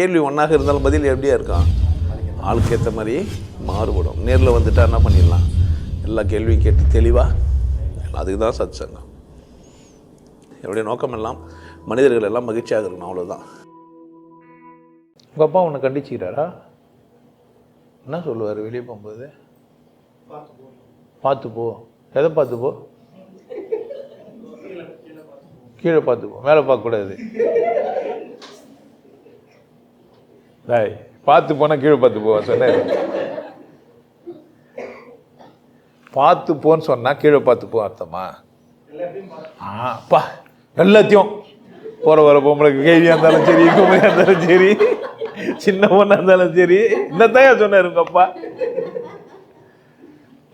கேள்வி ஒன்றாக இருந்தாலும் பதில் எப்படியா இருக்கான் ஆளுக்கு ஏற்ற மாதிரி மாறுபடும். நேரில் வந்துட்டா என்ன பண்ணிடலாம்? எல்லா கேள்வியும் கேட்டு தெளிவாக அதுக்கு தான் சத் சங்கம் என்னுடைய நோக்கம் எல்லாம் மனிதர்கள் எல்லாம் மகிழ்ச்சியாக இருக்கணும் அவ்வளோதான் உங்கள் அப்பா உன்னை கண்டிச்சுக்கிறாரா? என்ன சொல்லுவார் வெளியே போகும்போது? பார்த்து போ. எதை பார்த்து போ? கீழே பார்த்து போ. மேலே பார்க்கக்கூடாது. டேய் பார்த்து போனால் கீழே பார்த்து போவேன் சொன்னார் பார்த்து போன்னு சொன்னால் கீழே பார்த்து போ அர்த்தமா? ஆ பா எல்லாத்தையும். போகிற வர பொம்பளைக்கு கேள்வியாக இருந்தாலும் சரி கும்பையாக இருந்தாலும் சரி சின்ன பொண்ணாக இருந்தாலும் சரி இந்த தாயா சொன்னார் உங்கப்பா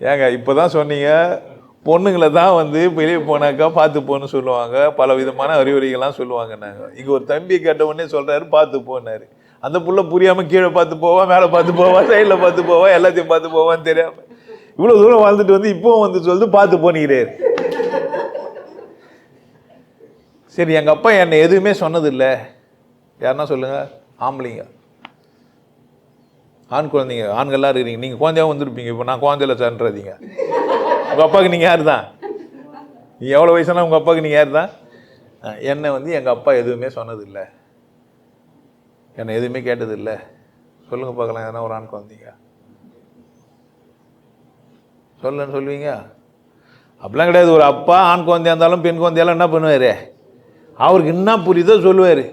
ஏங்க இப்போ தான் சொன்னீங்க பொண்ணுங்களை தான் வந்து வெளியே போனாக்கா பார்த்து போன்னு சொல்லுவாங்க பல விதமான அறிவுரைகள்லாம் சொல்லுவாங்க நாங்கள் இங்கே ஒரு தம்பி கேட்ட உடனே சொல்கிறாரு பார்த்து போனார் அந்த புள்ள புரியாமல் கீழே பார்த்து போவா மேலே பார்த்து போவா சைடில் பார்த்து போவா எல்லாத்தையும் பார்த்து போவான்னு தெரியாமல் இவ்வளோ தூரம் வாழ்ந்துட்டு வந்து இப்போவும் வந்து சொல்லிட்டு பார்த்து போனிக்கிறாரு. சரி எங்கள் அப்பா என்னை எதுவுமே சொன்னதில்லை. யாருன்னா சொல்லுங்கள் ஆம்பளைங்க. ஆண் குழந்தைங்க ஆண்கள்லாம் இருக்கிறீங்க. நீங்கள் குழந்தையாக வந்துருப்பீங்க. இப்போ நான் குழந்தையில சார்ன்றதீங்க உங்கள் அப்பாவுக்கு நீங்கள் யார் தான் நீ எவ்வளோ வயசுனா உங்கள் அப்பாவுக்கு நீங்கள் யார் தான் என்னை வந்து எங்கள் அப்பா எதுவுமே சொன்னதில்லை. என்னை எதுவுமே கேட்டதில்லை. சொல்லுங்கள் பார்க்கலாம். எதனா ஒரு ஆண் குழந்தைங்க சொல்லுன்னு சொல்லுவீங்க? அப்படிலாம் கிடையாது. ஒரு அப்பா ஆண் குழந்தையாக இருந்தாலும் பெண் குழந்தையாலும் என்ன பண்ணுவார்? அவருக்கு என்ன புரியுதோ சொல்லுவார்.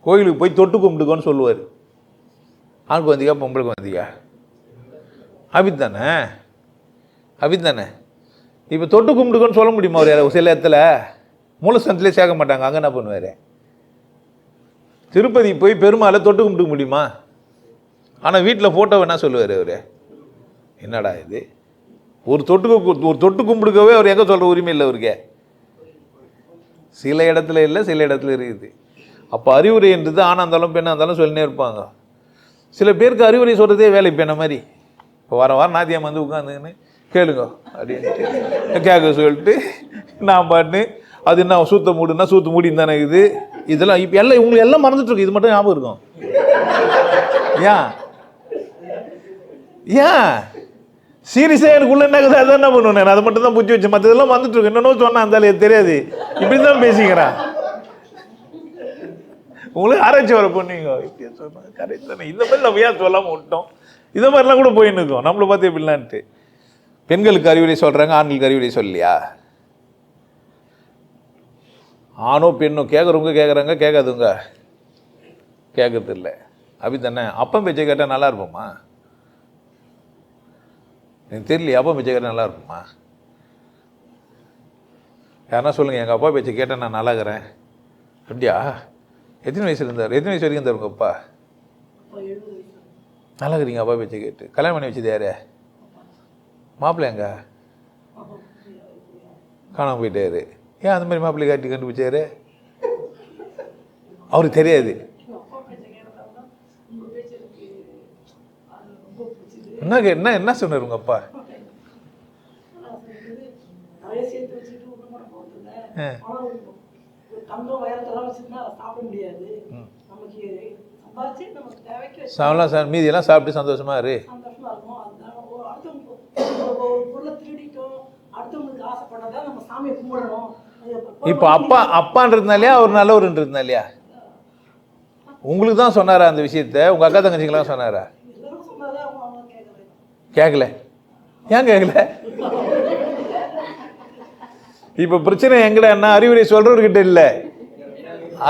கோயிலுக்கு போய் தொட்டு கும்பிட்டுக்கோன்னு சொல்லுவார். ஆண் குழந்தைக்கா பொம்பளை குழந்தைக்கா அபித் தானே அபித் தானே இப்போ தொட்டு கும்பிட்டுக்கோன்னு சொல்ல முடியுமா ஒரு யாராவது சில இடத்துல. மூலஸ்தானத்திலே சேர்க்க மாட்டாங்க. அங்கே என்ன பண்ணுவார்? திருப்பதி போய் பெருமாளை தொட்டு கும்பிட்டு முடியுமா? ஆனால் வீட்டில் ஃபோட்டோ என்ன சொல்லுவார் அவர். என்னடா இது? ஒரு தொட்டுக்கு ஒரு தொட்டு கும்பிடுக்கவே அவர் எங்கே சொல்கிற உரிமை இல்லை அவருக்கு. சில இடத்துல இல்லை சில இடத்துல இருக்குது. அப்போ அறிவுரை என்றது ஆணாக இருந்தாலும் பெண்ணாக இருந்தாலும் சொல்லினே இருப்பாங்க. சில பேருக்கு அறிவுரை சொல்கிறதே வேலை இப்போ என்ன மாதிரி? இப்போ வர வாரம் நாத்தியம் வந்து உட்காந்துங்கன்னு கேளுங்க அப்படின்ட்டு. கேட்க சொல்லிட்டு நான் பாட்டு அது என்ன சூத்த மூடுன்னா சூத்து மூடி தானே இது? இதெல்லாம் இப்போ எல்லாம் உங்களுக்கு எல்லாம் மறந்துட்டுருக்கு இது மட்டும் ஞாபகம் இருக்கும். ஏன்? ஏன்? சீரியஸாக எனக்குள்ள என்ன இருக்குது? அதை என்ன பண்ணுவேன் நான்? அதை மட்டும் தான் புரிஞ்சு வச்சேன். மற்றதெல்லாம் வந்துட்டு இருக்கு. என்னென்னோ சொன்னேன் இருந்தாலும் தெரியாது. இப்படி தான் பேசிக்கிறேன். உங்களுக்கு ஆராய்ச்சி வர பொண்ணுங்க. இப்படியே சொன்னாங்க. கரெக்ட் தானே. இந்த மாதிரி நம்ம ஏன் சொல்லாமல் விட்டோம்? இந்த மாதிரிலாம் கூட போயின்னு இருக்கோம். நம்மளை பார்த்து எப்படிலான்ட்டு. பெண்களுக்கு அறிவுரை சொல்கிறாங்க ஆண்களுக்கு அறிவுரை சொல்லலையா? ஆணோ பெண்ணோ கேட்குறவங்க கேட்குறாங்க கேட்காதுங்க கேட்கறது இல்லை அப்படி தானே? அப்பம் பேச்சை கேட்டால் நல்லா இருப்போம்மா எனக்கு தெரியலையே அப்பா பேச்சை கேட்டால் நல்லா இருக்குமா? யாருன்னா சொல்லுங்கள் எங்கள் அப்பா பேச்சை கேட்டால் நான் நல்லா இருக்கிறேன். அப்படியா? எத்தனை வயசு இருந்தார்? எத்தனை வயசு வரைக்கும் இருந்தார் உங்கள் அப்பா? நல்லா இருக்கிறீங்க அப்பா பேச்சை கேட்டு. கல்யாணம் பண்ணி வச்சது யாரு? மாப்பிள்ளைங்க காணாமல் காணாம போயிட்டாரு. ஏன் அந்த மாதிரி மாப்பிள்ளை காட்டி கண்டுபிடிச்சாரு? அவருக்கு தெரியாது. என்ன கே- என்ன என்ன சொன்னார் உங்கள் அப்பா? ஆ. சாப்பிடலாம் சார் மீதியெல்லாம் சாப்பிட்டு சந்தோஷமா இரு. இருக்கும். அடுத்தவங்களுக்கு நம்ம சாமியை கும்பிடணும். இப்போ அப்பா அப்பான்றதுனாலயா அவர் நல்லவருன்றதுனாலயா உங்களுக்கு தான் சொன்னாரா அந்த விஷயத்த? உங்கள் அக்கா தங்கச்சிங்களாம் சொன்னாரா? கேட்கல ஏன் கேட்கல இப்போ பிரச்சனை எங்கடா? அறிவுரை சொல்கிறவர்கிட்ட இல்லை.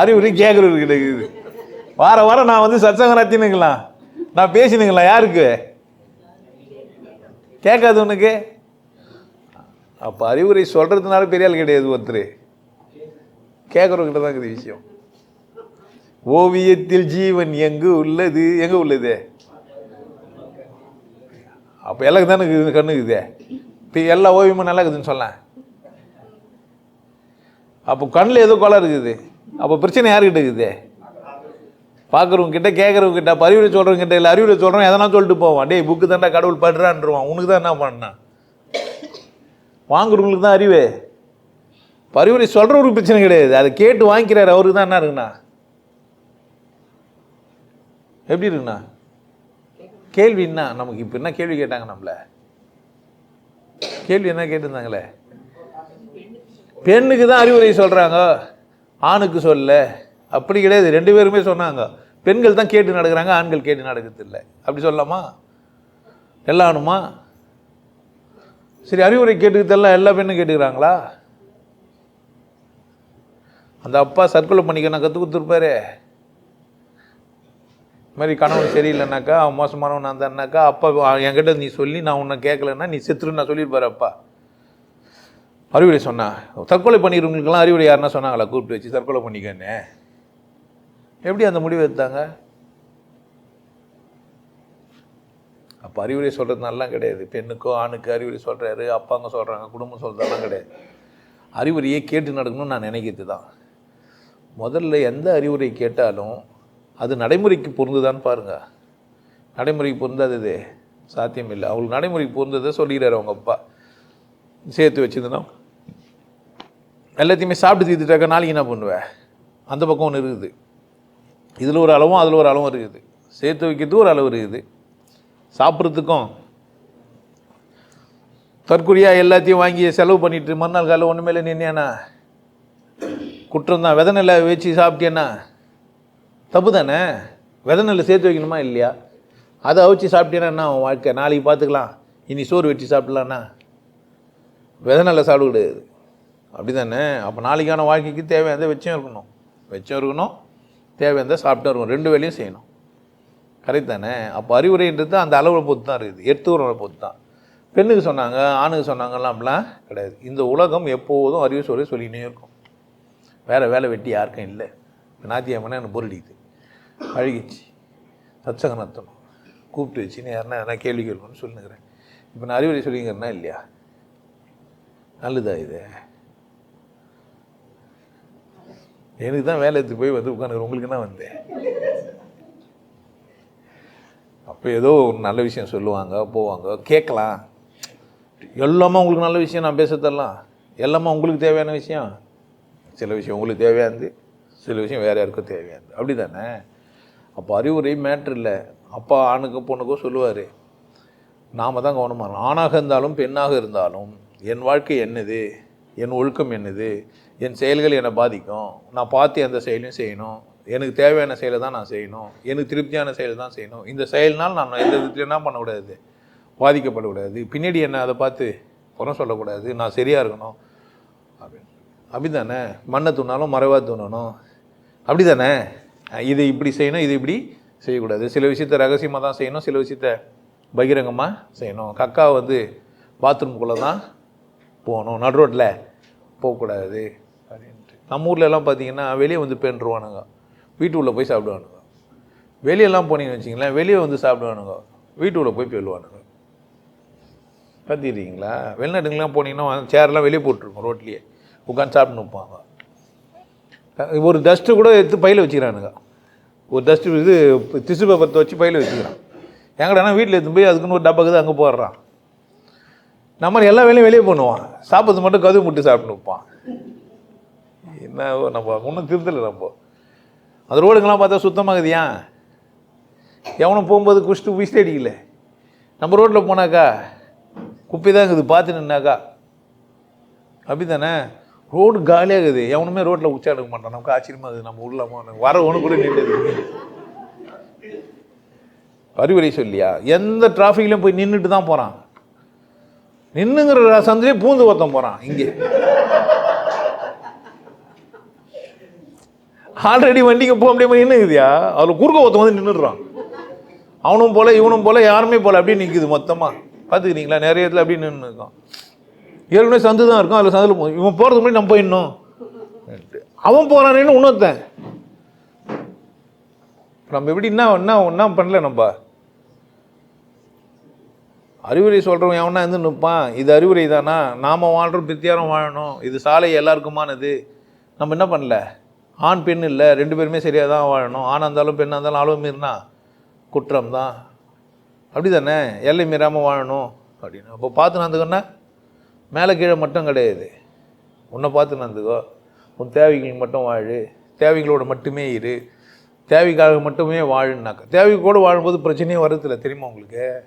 அறிவுரை கேட்குறவர்கிட்ட இருக்குது. வார வாரம் நான் வந்து சத்சங்க நடத்தினுங்களாம். நான் பேசினுங்களா யாருக்கு? கேட்காது உனக்கு. அப்போ அறிவுரை சொல்கிறதுனால பெரிய ஆள் கிடையாது ஒருத்தர். கேட்குறவங்கிட்ட தான் இருக்குது விஷயம். ஓவியத்தில் ஜீவன் எங்கு உள்ளது? எங்கே உள்ளது? அப்போ எல்லாருக்கு தானே இருக்குது. கண்ணுக்குதே இப்போ எல்லா ஓவியமும் நல்லா இருக்குதுன்னு சொல்லலாம் அப்போ கண்ணில் ஏதோ கொலை இருக்குது. அப்போ பிரச்சனை யாருக்கிட்ட இருக்குது? பார்க்குறவங்க கிட்ட கேட்குறவங்க கிட்ட அப்போ அறிவுரை சொல்கிறவங்க கிட்ட இல்லை அறிவுரை சொல்கிறோம் எதனா சொல்லிட்டு போவான். டேய் புக்கு தாண்டா கடவுள் படுறான்ருவான். உனக்கு தான் என்ன பண்ணான் வாங்குறவங்களுக்கு தான் அறிவு. பரிவுரை சொல்கிறவருக்கு பிரச்சனை கிடையாது. அதை கேட்டு வாங்கிக்கிறார். அவருக்கு தான் என்ன இருக்குண்ணா? எப்படி இருக்குண்ணா? கேள்வி என்ன நமக்கு இப்போ என்ன கேள்வி கேட்டாங்க நம்மள? கேள்வி என்ன கேட்டிருந்தாங்களே? பெண்ணுக்கு தான் அறிவுரை சொல்கிறாங்க ஆணுக்கு சொல்ல அப்படி கிடையாது. ரெண்டு பேருமே சொன்னாங்க. பெண்கள் தான் கேட்டு நடக்கிறாங்க ஆண்கள் கேட்டு நடக்கிறது இல்லை. அப்படி சொல்லலாமா? எல்லா ஆணுமா சரி அறிவுரை கேட்டுக்கிட்டெல்லாம் எல்லா பெண்ணும் கேட்டுக்கிறாங்களா? அந்த அப்பா சர்க்குலை பண்ணிக்க நான் கற்றுக் கொடுத்துருப்பாரு. மாதிரி கணவன் சரியில்லைனாக்கா அவன் மோசமானவன் இருந்தான்னாக்கா அப்பா என்கிட்ட நீ சொல்லி நான் உன்னை கேட்கலன்னா நீ செத்துருன்னு நான் சொல்லியிருப்பாரு அப்பா. அறிவுரை சொன்னா தற்கொலை பண்ணிடுறவங்களுக்கெல்லாம் அறிவுரை யாருன்னா சொன்னாங்களா? கூப்பிட்டு வச்சு தற்கொலை பண்ணிக்கன்னு. எப்படி அந்த முடிவு எடுத்தாங்க? அப்போ அறிவுரை சொல்கிறதுனாலாம் கிடையாது. பெண்ணுக்கோ ஆணுக்கு அறிவுரை சொல்கிறாரு அப்பாங்க சொல்கிறாங்க குடும்பம் சொல்கிறதெல்லாம் கிடையாது. அறிவுரையே கேட்டு நடக்கணும்னு நான் நினைக்கிறது தான் முதல்ல எந்த அறிவுரை கேட்டாலும் அது நடைமுறைக்கு பொருந்துதான்னு பாருங்கள் நடைமுறைக்கு பொருந்தாதது சாத்தியம் இல்லை. அவங்களுக்கு நடைமுறைக்கு பொருந்ததை சொல்லிடுறாரு அவங்க அப்பா. சேர்த்து வச்சுருந்தனா எல்லாத்தையுமே சாப்பிட்டு தீர்த்துட்டாக்க நாளைக்கு என்ன பண்ணுவேன் அந்த பக்கம் ஒன்று இருக்குது. இதில் ஒரு அளவும் அதில் ஒரு அளவும் இருக்குது. சேர்த்து வைக்கிறதுக்கு ஒரு அளவு இருக்குது. சாப்பிட்றதுக்கும். தற்கொலையாக எல்லாத்தையும் வாங்கி செலவு பண்ணிட்டு மறுநாள் காலையில் ஒன்றுமே இல்லை நின்னேண்ணா குற்றம் தான். நெல்லை வச்சு சாப்பிட்டேன்னா தப்பு தானே? விதை நெல்லை சேர்த்து வைக்கணுமா இல்லையா? அதை அவிச்சு சாப்பிட்டேன்னா என்ன வாழ்க்கை? நாளைக்கு பார்த்துக்கலாம். இனி சோறு வச்சு சாப்பிட்லான்னா விதை நெல்லை சாப்பிட கிடையாது அப்படி தானே அப்போ நாளைக்கான வாழ்க்கைக்கு தேவையானதை வெச்சம் இருக்கணும். வெச்சம் இருக்கணும். தேவையானதை சாப்பிட்டும் இருக்கணும். ரெண்டு வேலையும் செய்யணும். கரெக்ட் தானே? அப்போ அறிவுரைன்றது அந்த அளவை பொறுத்து தான் இருக்குது எடுத்துக்கிறவரை பொறுத்து தான் பெண்ணுக்கு சொன்னாங்க ஆணுக்கு சொன்னாங்கலாம் அப்படிலாம் கிடையாது. இந்த உலகம் எப்போதும் அறிவு சொல்லி சொல்லினே இருக்கும். வேறு வேலை வெட்டி யாருக்கும் இல்லை. இப்போ நாத்தியம்மனா எனக்கு பொருடிக்குது அழுகிச்சு சச்சகம் நடத்தணும் கூப்பிட்டு வச்சுன்னு யாருன்னா எதனா கேள்வி கேட்கணும்னு சொல்லுங்கிறேன். இப்போ நான் அறிவுரை சொல்லிங்கிறேன்னா இல்லையா? நல்லதா இது? எனக்கு தான் வேலை எடுத்து போய் வந்து உட்காந்துக்கிறேன். உங்களுக்கு தான் வந்தேன் அப்போ ஏதோ ஒரு நல்ல விஷயம் சொல்லுவாங்க போவாங்க. கேட்கலாம். எல்லாமே உங்களுக்கு நல்ல விஷயம் நான் பேச தரலாம். எல்லாமே உங்களுக்கு தேவையான விஷயம். சில விஷயம் உங்களுக்கு தேவையானது சில விஷயம் வேறு யாருக்கும் தேவையானது. அப்படி தானே அப்போ அறிவுரை மேட்ரு இல்லை. அப்பா ஆணுக்கோ பொண்ணுக்கோ சொல்லுவார். நாம தான் கவனமாக இருக்கணும். ஆணாக இருந்தாலும் பெண்ணாக இருந்தாலும் என் வாழ்க்கை என்னது? என் ஒழுக்கம் என்னது? என் செயல்கள் என்னை பாதிக்கும். நான் பார்த்து எந்த செயலையும் செய்யணும். எனக்கு தேவையான செயலை தான் நான் செய்யணும். எனக்கு திருப்தியான செயலை தான் செய்யணும். இந்த செயல்னால் நான் எந்த விதத்துலையும் என்ன பண்ணக்கூடாது? பாதிக்கப்படக்கூடாது. பின்னாடி என்னை அதை பார்த்து புறம் சொல்லக்கூடாது. நான் சரியாக இருக்கணும். அப்படின்னு அப்படி தானே மண்ணை தூணாலும் மறைவாக தூணணும். அப்படி தானே இதை இப்படி செய்யணும் இது இப்படி செய்யக்கூடாது. சில விஷயத்த ரகசியமாக தான் செய்யணும் சில விஷயத்த பகிரங்கமாக செய்யணும். கக்கா வந்து பாத்ரூம்குள்ளே தான் போகணும். நடு ரோட்டில் போகக்கூடாது. அப்படின்ட்டு. நம்ம ஊர்ல பார்த்தீங்கன்னா வெளியே வந்து பெண்ருவானுங்க வீட்டுக்குள்ளே போய் சாப்பிடுவானுங்க. வெளியெல்லாம் போனீங்கன்னு வச்சிங்களேன் வெளியே வந்து சாப்பிடுவானுங்க. வீட்டுக்குள்ளே போய் பெல்லுவானுங்க பார்த்துக்கிறீங்களா வெளிநாட்டுங்கெல்லாம் போனீங்கன்னா சேர்லாம் வெளியே போட்டிருக்கோம் ரோட்லேயே. உட்காந்து சாப்பிட்டு நிற்பாங்க ஒரு டஸ்ட்டு கூட எடுத்து பையில் வச்சுக்கிறானுங்க. ஒரு டஸ்ட்டு இது திசு பேப்பரத்தை வச்சு பையில் வச்சுக்கிறான். எங்கடானா வீட்டில் எடுத்து போய் அதுக்குன்னு ஒரு டப்பாக்குது அங்கே போடுறான். நம்ம எல்லா வேலையும் வெளியே பண்ணுவான் சாப்பிட்றது மட்டும் கதவு முட்டு சாப்பிட்டு நிற்பான் என்ன நம்ம ஒன்றும் திருத்தலை நம்ம. அந்த ரோடுங்கெல்லாம் பார்த்தா சுத்தமாகுதியா? எவனும் போகும்போது குடிச்சிட்டு குஷ்டு அடிக்கல. நம்ம ரோட்டில் போனாக்கா குப்பை தான் இருக்குது பார்த்து நின்னாக்கா. அப்படி தானே ரோடு காலியாகுது. எவனுமே ரோட்டில் உச்சா எடுக்க மாட்டான். நமக்கு ஆச்சரியமா இருக்குது. நம்ம உள்ளாம வர ஒன்று கூட நின்றுது அறிவுரை சொல்லியா? எந்த டிராஃபிக்லையும் போய் நின்றுட்டு தான் போகிறான் நின்னுங்கிற சந்திலே பூந்து ஒருத்தன் போகிறான் இங்கே. ஆல்ரெடி வண்டிக்கு போக முடியாமல் நின்றுக்குதியா அதில் குறுக்க ஒருத்தன் வந்து நின்றுடுறான் அவனும் போல இவனும் போல யாருமே போல அப்படியே நிற்குது மொத்தமாக பார்த்துக்கிறீங்களா நிறைய இடத்துல அப்படியே நின்று இருக்கான் ஏற்கனவே சந்து தான் இருக்கும் அதில் சந்தில் போ இவன் போகிறதுக்கு முன்னாடி நம்ம போயிடணும் அவன் போகிறானேன்னு இன்னொருத்தன் நம்ம எப்படி என்ன என்ன என்ன பண்ணல நம்ம? அறிவுரை சொல்கிறவன் எவனா இருந்து நிற்பான்? இது அறிவுரை தானா நாம் வாழ்கிறோம் பித்தியாரம் வாழணும். இது சாலை எல்லாருக்குமானது. நம்ம என்ன பண்ணல? ஆண் பெண் இல்லை ரெண்டு பேருமே சரியாக தான் வாழணும். ஆணாக இருந்தாலும் பெண்ணாக இருந்தாலும் அளவு மீறினா குற்றம் தான் அப்படி தானே எல்லை மீறாமல் வாழணும். அப்படின்னு. அப்போ பார்த்து நடந்துக்கோன்னா மேலே கீழே மட்டும் கிடையாது. உன்னை பார்த்து நடந்துக்கோ. உன் தேவைகள் மட்டும் வாழு. தேவைகளோட மட்டுமே இரு. தேவைக்காக மட்டுமே வாழுனாக்கா தேவைக்கு கூட வாழும்போது பிரச்சனையே வரதில்லை தெரியுமா உங்களுக்கு?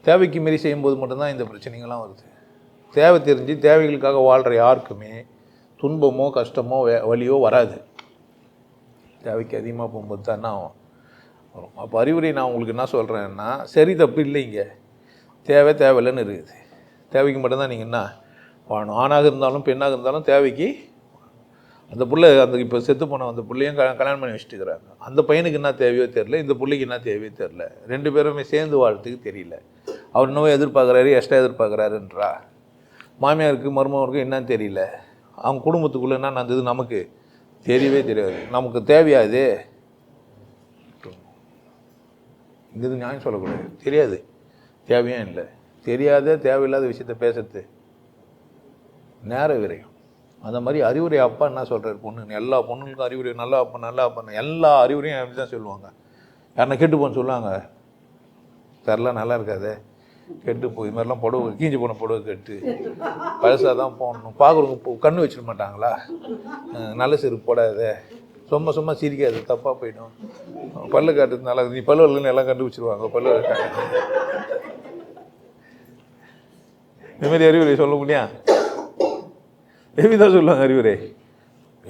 தேவைக்கு மீறி செய்யும்போது மட்டும்தான் இந்த பிரச்சனைகள்லாம் வருது. தேவை தெரிஞ்சு தேவைகளுக்காக வாழ்கிற யாருக்குமே துன்பமோ கஷ்டமோ வலியோ வராது. தேவைக்கு அதிகமாக போகும்போது தான் என்ன ஆகும். வரும். அப்போ அறிவுரை நான் உங்களுக்கு என்ன சொல்கிறேன்னா சரி தப்பு இல்லைங்க. தேவை தேவையில்லைன்னு இருக்குது. தேவைக்கு மட்டும்தான் நீங்கள் என்ன வாழணும். ஆணாக இருந்தாலும் பெண்ணாக இருந்தாலும் தேவைக்கு அந்த பிள்ளை அந்த இப்போ செத்து போன அந்த பிள்ளையும் க கல்யாணம் பண்ணி வச்சுட்டு இருக்கிறாங்க அந்த பையனுக்கு என்ன தேவையோ தெரில இந்த பிள்ளைக்கு என்ன தேவையோ தெரில ரெண்டு பேருமே சேர்ந்து வாழ்றதுக்கு தெரியல. அவர் இன்னும் எதிர்பார்க்குறாரு எக்ஸ்ட்ரா எதிர்பார்க்குறாருன்றா. மாமியாருக்கு மருமகருக்கும் என்னன்னு தெரியல. அவங்க குடும்பத்துக்குள்ளே என்ன நடந்தது? நமக்கு தெரியவே தெரியாது. நமக்கு தேவையா இது? இது நியாயம் சொல்லக்கூடாது. தெரியாது. தேவையே இல்லை. தெரியாத தேவையில்லாத விஷயத்த பேசுறது நேர விரயம். அந்த மாதிரி அறிவுரை அப்பா என்ன சொல்கிறார் பொண்ணுங்க எல்லா பொண்ணுங்களுக்கும் அறிவுரை நல்லா அப்பா நல்லா அப்பா. எல்லா அறிவுரையும் அப்படி தான் சொல்லுவாங்க. யாரை கெட்டு போன்னு சொல்லுவாங்க தெரில நல்லா இருக்காது. கெட்டு போய் இது மாதிரிலாம் புடவை கீஞ்சி போன புடவை கெட்டு. பழசாக தான் போடணும். பார்க்குறவங்க கண்ணு வச்சிட மாட்டாங்களா? நல்ல செருப்பு போடாத. சும்மா சும்மா சிரிக்காது. தப்பாக போயிடும். பல்லு காட்டுறது நல்லா நீ பல்லு வரலன்னு எல்லாம் கண்டுபிடிச்சிருவாங்க. பல்லு வரல. இந்த மாதிரி அறிவுரை சொல்ல முடியா? எப்படி தான் சொல்லுவாங்க அறிவுரை?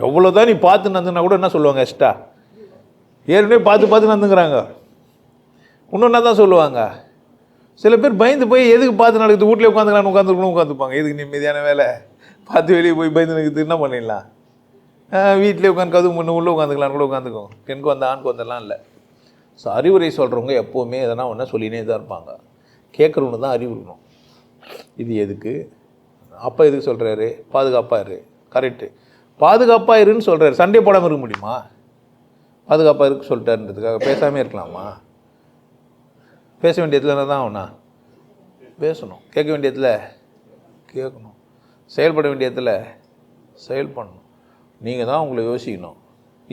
எவ்வளோ தான் நீ பார்த்து நந்துனா கூட என்ன சொல்லுவாங்க எக்ஸ்ட்ரா ஏற்கனவே பார்த்து பார்த்து நந்துங்கிறாங்க இன்னும் தான் சொல்லுவாங்க? சில பேர் பயந்து போய் எதுக்கு பார்த்து நடக்குது? வீட்டில் உட்காந்துக்கலாம் உட்காந்துருக்கணும் உட்காந்துப்பாங்க எதுக்கு நிம்மதியான வேலை? பார்த்து வெளியே போய் பயந்து நிற்கிறது என்ன பண்ணிடலாம்? வீட்டிலே உட்காந்து கதவு முன்ன உள்ளே உட்காந்துக்கலான்னு கூட உட்காந்துக்கும் பெண்க்கு வந்த ஆண்க்கு வந்தெல்லாம் இல்லை. ஸோ அறிவுரை சொல்கிறவங்க எப்போவுமே எதனா ஒன்றா சொல்லினே தான் இருப்பாங்க. கேட்குறவனு தான் அறிவு இருக்கணும். இது எதுக்கு? அப்பா எதுக்கு சொல்கிறாரு பாதுகாப்பாக இரு கரெக்டு பாதுகாப்பாக இருன்னு சொல்கிறாரு சண்டே போடாமல் இருக்க முடியுமா? பாதுகாப்பாக இருக்கு சொல்லிட்டாருன்றதுக்காக பேசாமே இருக்கலாமா? பேச வேண்டியதில் தான் ஆகுண்ணா பேசணும். கேட்க வேண்டியதில் கேட்கணும். செயல்பட வேண்டியதில் செயல்படணும். நீங்கள் தான் உங்களை யோசிக்கணும்.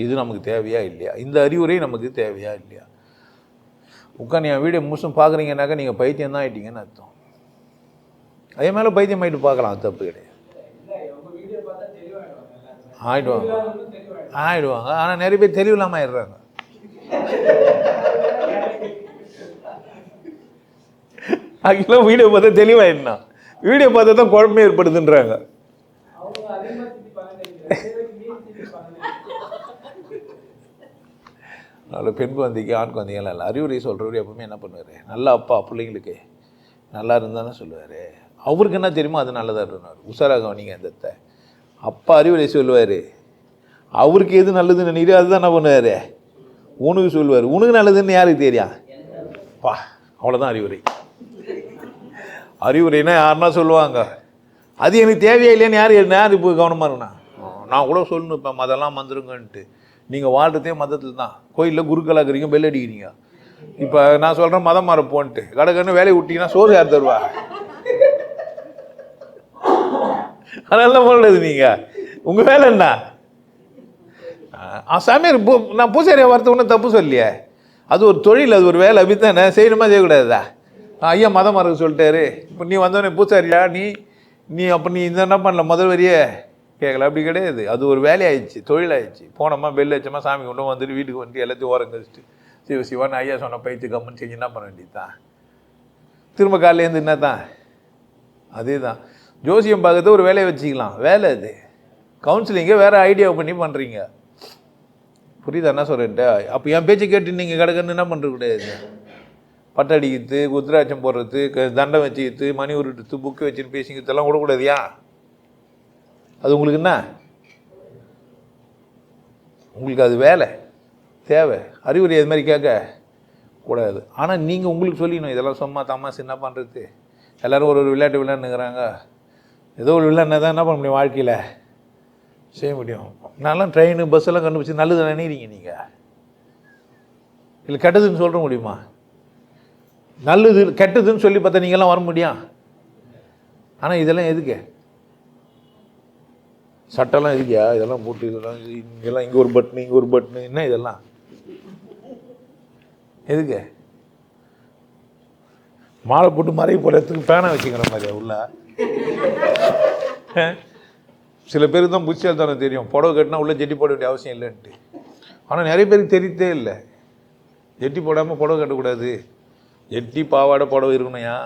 இது நமக்கு தேவையா இல்லையா? இந்த அறிவுரை நமக்கு தேவையா இல்லையா? உட்காந்து என் வீடியோ முழுசும் பார்க்குறீங்கனாக்கா நீங்கள் பைத்தியம் தான் ஆகிட்டீங்கன்னு அர்த்தம். அதே மேலே பைத்தியம் ஆகிட்டு பார்க்கலாம். அது தப்பு கிடையாது. ஆயிடுவாங்க. ஆயிடுவாங்க. ஆனால் நிறைய பேர் தெளிவில்லாமல் ஆயிடுறாங்க. ஆக்சுவலாக வீடியோ பார்த்தா தெளிவாயிடணும் வீடியோ பார்த்தா தான் குழப்பமே ஏற்படுதுன்றாங்க. அதனால் பெண் குழந்தைக்கு ஆண் குழந்தைங்களாம் இல்லை. அறிவுரை சொல்கிறவர் எப்பவுமே என்ன பண்ணுவார்? நல்ல அப்பா பிள்ளைங்களுக்கு நல்லா இருந்தானே சொல்லுவார். அவருக்கு என்ன தெரியுமோ அது நல்லதாக இருந்தார். உஷாராக கவனிங்க அந்த அத்தை. அப்பா அறிவுரை சொல்லுவார். அவருக்கு எது நல்லதுன்னு நினைக்கிறோ அதுதான் என்ன பண்ணுவார்? உனக்கு சொல்லுவார். உனக்கு நல்லதுன்னு யாருக்கு தெரியா பா அவ்வளோதான் அறிவுரை. அறிவுரைனா யாருன்னா சொல்லுவாங்க. அது எனக்கு தேவையா இல்லையான்னு யார் யார் இப்போ கவனமாக இருக்கணும். நான் கூட சொல்லணும் இப்போ மதம்லாம் வந்துருங்கன்ட்டு நீங்கள் வாழ்றதே மதத்தில் தான் கோயிலில் குருக்களாக இருக்கிறீங்க பெல் அடிக்கிறீங்க. இப்போ நான் சொல்கிறேன் மதம் மாற போன்ட்டு கடற்கன்னு வேலையை விட்டீங்கன்னா சோறு யார் தருவா? அதெல்லாம் போடுறது நீங்கள் உங்கள் வேலை என்ன? ஆ சாமியார் பூ நான் பூசாரியை வரது ஒன்றும் தப்பு சொல்லியே அது ஒரு தொழில் அது ஒரு வேலை அப்படித்தானே? செய்யணுமா செய்யக்கூடாதா? ஐயா மதம் மறக்க சொல்லிட்டாரு. இப்போ நீ வந்தவனே பூசாரியா? நீ நீ அப்போ நீ இந்த என்ன பண்ணல? முதல் வரியே கேட்கல அப்படி கிடையாது. அது ஒரு வேலையாயிடுச்சு தொழிலாயிடுச்சு. போனோமா பெல் வச்சோமா சாமி கொண்டு வந்துட்டு வீட்டுக்கு வந்துட்டு எல்லாத்தையும் ஓரம் கழிச்சிட்டு சிவ சிவான்னு ஐயா சொன்ன பயிற்சி கம்மன் செஞ்சு என்ன பண்ண வேண்டியதுதான்? திரும்ப காலையிலேருந்து என்ன தான் அதே தான் ஜோசியம் பார்க்கறது ஒரு வேலையை வச்சுக்கலாம். வேலை அது. கவுன்சிலிங்கே வேறு ஐடியா பண்ணி பண்ணுறீங்க புரியுதா என்ன சொல்கிறேன்ட்டு அப்போ என் பேச்சு கேட்டு நீங்கள் கிடக்குன்னு என்ன பண்ணுறது கிடையாது. பட்டடிக்கிறது குத்ராட்சம் போடுறது க- தண்டம் வச்சுக்கிறது மணி உருட்டுறது புக்கு வச்சுன்னு பேசிக்கிறதெல்லாம் விடக்கூடாதியா அது உங்களுக்கு என்ன? உங்களுக்கு அது வேலை தேவை. அறிவுரை அது மாதிரி கேட்க? கூடாது. ஆனால் நீங்கள் உங்களுக்கு சொல்லிக்கணும் இதெல்லாம் சும்மா தமாசு என்ன பண்ணுறது எல்லோரும் ஒரு ஒரு விளையாட்டு விளையாண்டுக்கிறாங்க ஏதோ ஒரு விளையாடினா தான் என்ன பண்ண முடியும் வாழ்க்கையில்? செய்ய முடியும். நான்லாம் ட்ரெயின் பஸ்ஸெல்லாம் கண்டுபிடிச்சி நல்லது நினைக்கிறீங்க நீங்கள் இல்லை கெட்டதுன்னு சொல்கிற முடியுமா? நல்லது கெட்டதுன்னு சொல்லி பார்த்தா நீங்கள்லாம் வர முடியும் ஆனால் இதெல்லாம் எதுக்கு? சட்டெல்லாம் எதுக்கியா? இதெல்லாம் போட்டு இதெல்லாம் இங்கெல்லாம் இங்கே ஒரு பட்னு இங்கே ஒரு பட்னு என்ன இதெல்லாம்? எதுக்கு? மாலை போட்டு மறைவு போடுறதுக்கு பேனை வச்சுக்கிற மாதிரியா உள்ள? சில பேருக்கு தான் புத்திசாலித்தனம் தெரியும். புடவை கட்டினா உள்ளே ஜெட்டி போட வேண்டிய அவசியம் இல்லைன்ட்டு. ஆனால் நிறைய பேருக்கு தெரியத்தே இல்லை. ஜெட்டி போடாமல் புடவை கட்டக்கூடாது. ஜெட்டி பாவாடை புடவை இருக்கணும்யா.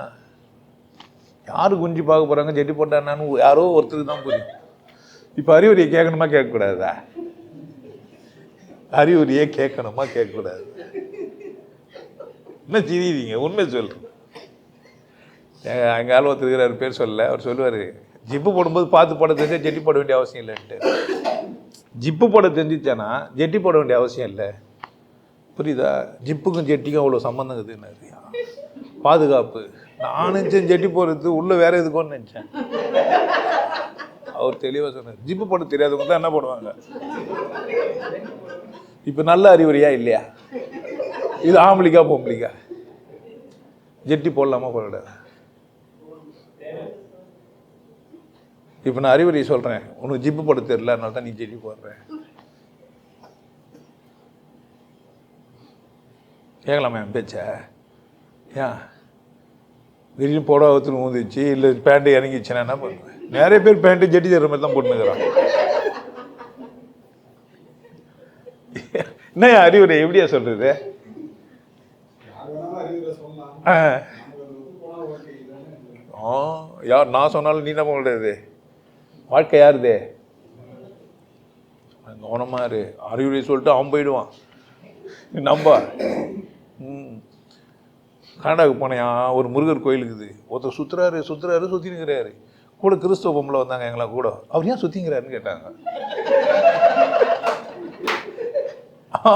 யார் குஞ்சு பார்க்க போகிறாங்க ஜெட்டி போட்டான்னு யாரோ ஒருத்தருக்கு தான் புரியும். இப்போ அறிவுரையை கேட்கணுமா கேட்கக்கூடாதா? அறிவுரையே கேட்கணுமா கேட்கக்கூடாது. என்ன சிரிக்கிறீங்க? உண்மை சொல்கிறேன் எங்கள் ஆள் ஒருத்தர் பேர் சொல்லல. அவர் சொல்லுவார் ஜிப்பு போடும்போது பார்த்து போட தெரிஞ்சா ஜெட்டி போட வேண்டிய அவசியம் இல்லைன்ட்டு. ஜிப்பு போட தெரிஞ்சிச்சானா? ஜெட்டி போட வேண்டிய அவசியம் இல்லை. புரியுதா? ஜிப்புக்கும் ஜெட்டிக்கும் அவ்வளோ சம்மந்தம் இருக்குதுன்னு பாதுகாப்பு. நான் நினச்சேன் ஜெட்டி போடுறது உள்ளே வேற எதுக்கோன்னு நினச்சேன். அவர் தெளிவாக சொன்னார். ஜிப்பு போட தெரியாதவங்க தான் என்ன பண்ணுவாங்க இப்போ நல்ல அறிவுரையா இல்லையா? இது ஆம்பளிக்கா பொம்பளிக்கா? ஜெட்டி போடலாமா போடக்கூடாது? இப்போ நான் அறிவுரை சொல்கிறேன் உனக்கு ஜிப்பு போட தெரியல அதனால தான் நீ ஜெட்டி போடுறேன் கேட்கலாமா என் பேச்ச. ஏன் திடீர்னு புடவை ஒருத்தர் ஊந்துச்சு இல்லை பேண்ட்டு இறங்கிச்சுன்னா என்ன பண்ணுவேன்? நிறைய பேர் பேண்ட்டு ஜெட்டி தர மாதிரி தான் போட்டுனுக்குறான் என்ன அறிவுரை? எப்படியா சொல்றது? ஆ. யார் நான் சொன்னாலும் நீ என்ன முடியாது வாழ்க்கை யாருது? கவனமாக இரு அறிவுரை சொல்லிட்டு அவன் போயிடுவான். நம்ப. கனடாவுக்கு போனையா? ஒரு முருகர் கோயில் இருக்குது ஒருத்தர் சுத்துறாரு சுற்றுறாரு சுத்தினுங்கிறாரு கூட கிறிஸ்தவ பொம்பளை வந்தாங்க எங்களை கூட. அவர் ஏன் சுற்றிங்கிறாருன்னு கேட்டாங்க.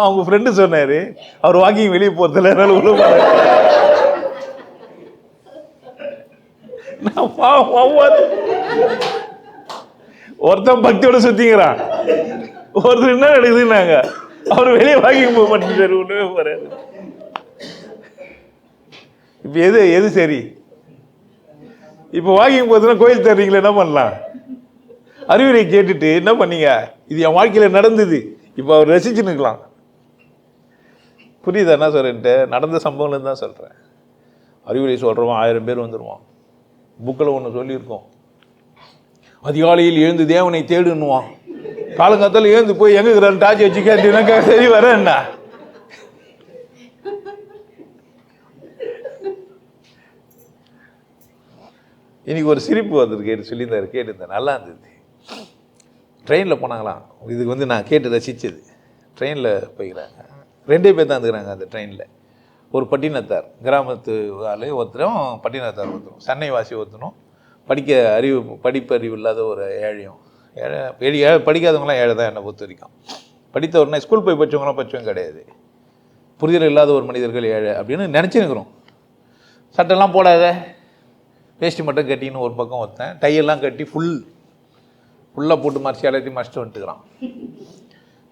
அவங்க ஃப்ரெண்டு சொன்னார் அவர் வாக்கிங் வெளியே போகிறதில்ல என்னால் உள்ள நான் ஒருத்தன் பக்தியோட சுத்திங்கிறான். ஒருத்தர் என்ன நடக்குதுன்னாங்க அவர் வெளியே வாக்கிங் போக மாட்டேங்கிறாரு ஒன்றுமே போறாரு. இப்போ எது எது சரி? இப்போ வாக்கிங் போகிறதுனா கோயில் தர்றீங்களா என்ன பண்ணலாம்? அறிவுரை கேட்டுட்டு என்ன பண்ணீங்க? இது என் வாழ்க்கையில் நடந்தது. இப்போ அவர் ரசிச்சு நிற்கலாம் புரியுதா என்ன சொல்கிறேன்ட்டு நடந்த சம்பவம்லேருந்து தான் சொல்கிறேன் அறிவுரை சொல்கிறவன் ஆயிரம் பேர் வந்துடுவான் புக்கில் ஒன்று சொல்லியிருக்கோம். அதிகாலையில் எழுந்து தேவனை தேடுன்னுவான். காலங்காத்தால் எழுந்து போய் எங்கே இருக்கிறாரு டாச்சி வச்சு கேட்டீங்கன்னா சரி வரேன் என்ன இன்றைக்கி ஒரு சிரிப்பு வந்திருக்கு கேட்டு கேட்டிருந்தேன் நல்லா இருந்தது. ட்ரெயினில் போனாங்களாம் இதுக்கு வந்து நான் கேட்டு ரசித்தது ட்ரெயினில் போய்க்கிறாங்க. ரெண்டே பேர் தான் இருந்துக்கிறாங்க அந்த ட்ரெயினில் ஒரு பட்டினத்தார். கிராமத்து ஆள் ஒருத்தரும் பட்டினத்தார் ஒருத்தரும். சென்னை வாசி ஒருத்தரும் படிக்க அறிவு படிப்பறிவு இல்லாத ஒரு ஏழையும். ஏழை ஏழை ஏழை படிக்காதவங்களாம் ஏழை தான் என்னை பொறுத்த வரைக்கும். படித்த உடனே ஸ்கூல் போய் படித்தவங்களாம் படித்தவங்க கிடையாது. புரிதல் இல்லாத ஒரு மனிதர்கள் ஏழை அப்படின்னு நினச்சிருக்கிறோம். சட்டெல்லாம் போடாத. வேஷ்டி மட்டும் கட்டின்னு ஒரு பக்கம் ஒருத்தன் டையெல்லாம் கட்டி ஃபுல் ஃபுல்லாக போட்டு மறைச்சி எல்லாத்தையும் மறைச்சிட்டு வந்துட்டுக்கிறான்.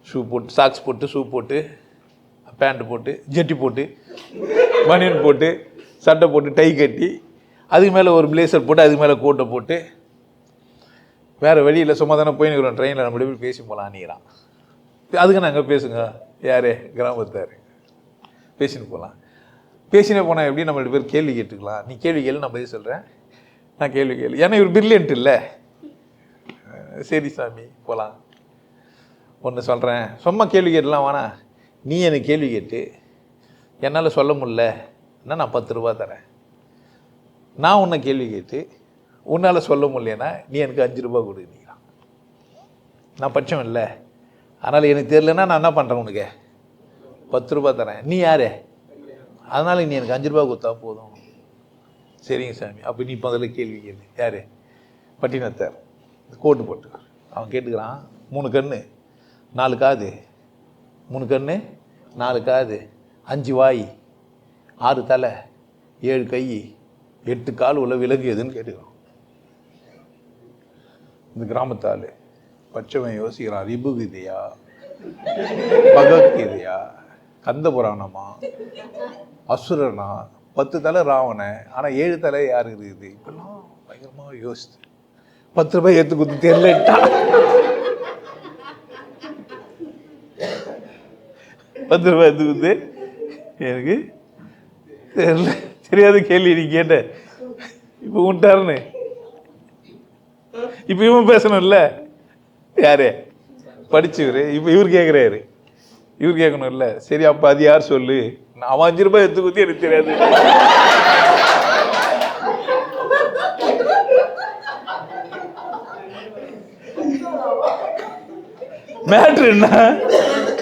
ஷூ போட்டு சாக்ஸ் போட்டு ஷூ போட்டு பேண்ட்டு போட்டு ஜெட்டி போட்டு பனியன் போட்டு சட்டை போட்டு டை கட்டி அதுக்கு மேலே ஒரு பிளேசர் போட்டு அதுக்கு மேலே கோட்டை போட்டு வேறு வெளியில் சும்மா தானே போயின்னு ட்ரெயினில் நம்ம எப்படி பேசி போகலாம் நீங்கிறான் அதுக்கு நாங்கள் பேசுங்க. யார்? கிராமத்தார். பேசின்னு போகலாம் பேசினே போனால் எப்படி நம்ம ரெண்டு பேர் கேள்வி கேட்டுக்கலாம்? நீ கேள்வி கேளு நான் பதில் சொல்கிறேன் நான் கேள்வி கேளு. ஏன்னா இவர் பிரில்லியன்ட் இல்லை. சரி சாமி போகலாம் ஒன்று சொல்கிறேன் சும்மா கேள்வி கேட்டுலாம் வேணா. நீ எனக்கு கேள்வி கேட்டு என்னால் சொல்ல முடிலன்னா நான் பத்து ரூபா தரேன். நான் உன்னை கேள்வி கேட்டு உன்னால் சொல்ல முடியலன்னா நீ எனக்கு அஞ்சு ரூபா கொடுக்குறீங்களா நான் பட்சம் இல்லை. அதனால் எனக்கு தெரியலன்னா நான் என்ன பண்ணுறேன் உனக்கு? பத்து ரூபா தரேன். நீ யார்? அதனால் நீ எனக்கு அஞ்சு ரூபா கொடுத்தா போதும். சரிங்க சாமி. அப்போ நீ முதல்ல கேள்வி கேள்வி யார்? பட்டினத்தார். கோட்டு போட்டு அவன் கேட்டுக்கிறான் மூணு கண்ணு நாலு காது. மூணு கண்ணு நாலு காது. அஞ்சு வாய் ஆறு தலை ஏழு கை எட்டு கால் உள்ள விலங்கு எதுன்னு கேட்டுக்கிறான். இந்த கிராமத்தால் பச்சவன் யோசிக்கிறான் ரிபுகீதையா பகவத்கீதையா கந்த புராணமா அசுரனா? பத்து தலை ராவணன். ஆனால் ஏழு தலை யார் இருக்குது? இப்பெல்லாம் பயங்கரமாக யோசித்து பத்து ரூபாய் ஏற்று கொடுத்து தெரியலட்டா பத்து ரூபாய் எடுத்து குத்து எனக்கு தெரியல தெரியாத கேள்வி நீ கேட்ட. இப்போ உண்டாருன்னு இப்போ இவன் பேசணும்ல. யாரு? படிச்சவர். இப்போ இவர் கேட்குறாரு இவர் கேட்கணும்ல சரி அப்போ அது யார் சொல்லு? நான் அஞ்சு ரூபாய் எடுத்து குத்தி எனக்கு தெரியாது. மேட்ரு என்ன?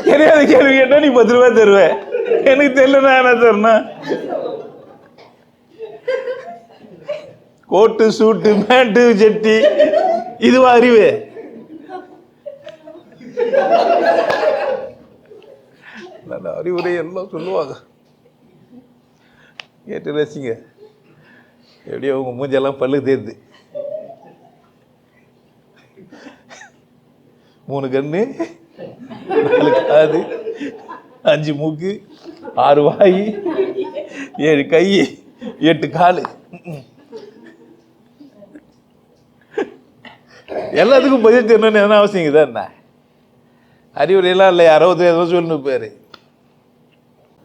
தெரியாத கேள்வி கேட்டா நீ பத்து ரூபாய் தருவ. எனக்கு தெரியல நான் என்ன தரணும்? கோட்டு சூட்டு மேட்டு ஜெட்டி. இதுவா அறிவு? நல்ல அறிவுரை எல்லாம் சொல்லுவாங்க. கேட்டு ரசிங்க. எப்படியோ உங்கள் மூஞ்செல்லாம் பல்லு தேர்ந்து மூணு கண்ணு நாலு காது அஞ்சு மூக்கு ஆறு வாய் ஏழு கை எட்டு காலு. எல்லாத்துக்கும் பதில் தெரியணும்னு என்ன அவசியம் தான் என்ன? அறிவுரையெல்லாம் இல்லை அறுபது ஏதோ சொல்லணும் பேர்